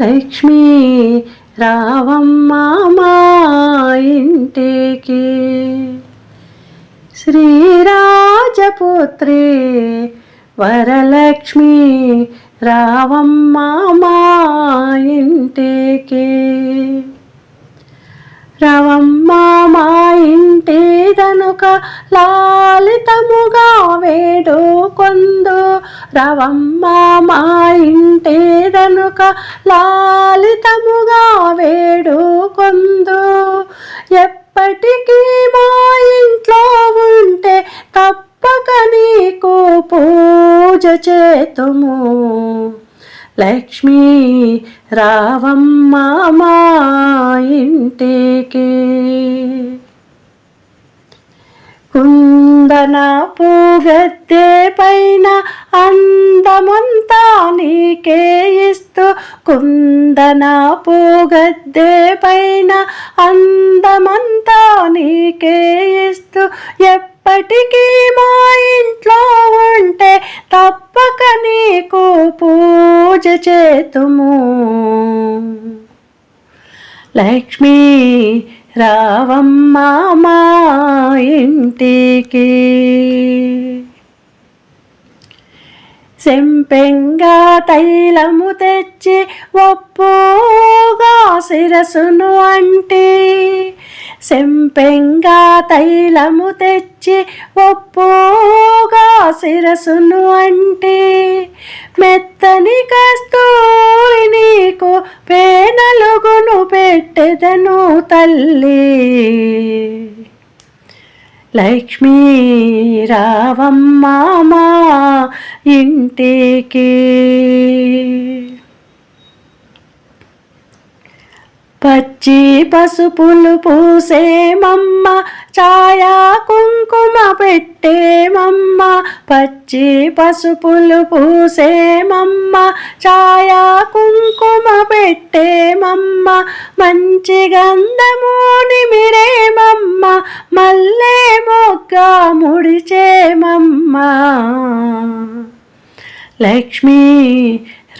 లక్ష్మీ రావమ్మ మా ఇంటికి. శ్రీరాజపుత్రి వరలక్ష్మి రావమ్మ మా ఇంటికి. రవమ్మ మా ఇంటి దనుక లాలితముగా వేడుకొందు రవమ్మ మా ఇంటి దనుక లాలితముగా వేడుకొందు. ఎప్పటికీ మా ఇంట్లో ఉంటే తప్పక నీకు పూజ చేతుము. లక్ష్మీ రావమ్మ మా ఇంటికి. కుందన పూగద్దె పైన అందమంతా నీకే ఇస్తూ కుందన పూగద్దె పైన అందమంతా నీకే ఇస్తూ ఎప్పటికీ మా ఇంట్లో ఉంటే తప్పక నీకు పూజ చేతుము. లక్ష్మీ రావమ్మ మా ఇంటికి. సెంపెంగా తైలము తెచ్చి ఒప్పుగా శిరసును అంటే. సెంపెంగా తైలము తెచ్చి ఒప్పుగా శిరసును అంటే. మెత్తని కస్తూ పెట్టెదను తల్లి. లక్ష్మీ రావమ్మ ఇంటికి. పచ్చి పసుపులు పూసేమమ్మ ఛాయా కుంకుమ పెట్టేమమ్మ పచ్చి పసుపులు పూసేమమ్మ ఛాయా కుంకుమ పెట్టేమమ్మ మంచి గంధము నిమిరేమమ్మ మల్లె మొగ్గ ముడిచేమమ్మ లక్ష్మీ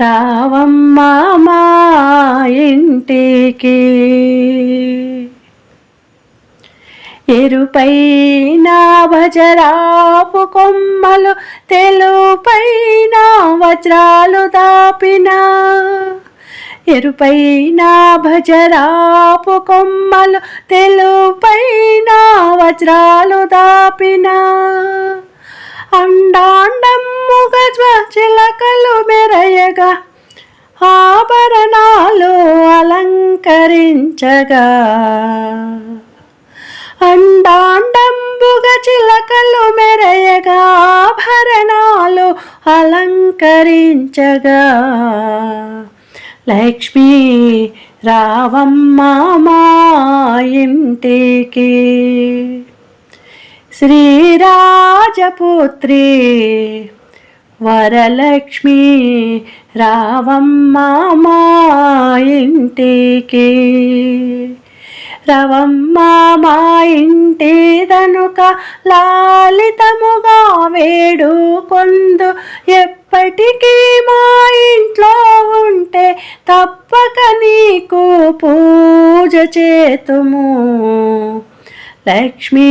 రావమ్మ మా ఇంటికి. ఎరుపైన భజరాపు కొమ్మలు తెలుపైన వజ్రాలు దాపిన. ఎరుపైన భజరాపు కొమ్మలు తెలుపైన వజ్రాలు దాపిన. అండాండమ్ముగ చిలకలు మెరయగా ఆభరణాలు అలంకరించగా. అండాండంబుగ చిలకలు మెరయగా ఆభరణాలు అలంకరించగా. లక్ష్మీ రావమ్మ మా ఇంటికి శ్రీరాజపుత్రి వరలక్ష్మి రావమ్మ మా ఇంటికి రవమ్మ మా ఇంటి దనుక లాలితముగా వేడుకొందు. ఎప్పటికీ మా ఇంట్లో ఉంటే తప్పక నీకు పూజ చేతుము. లక్ష్మీ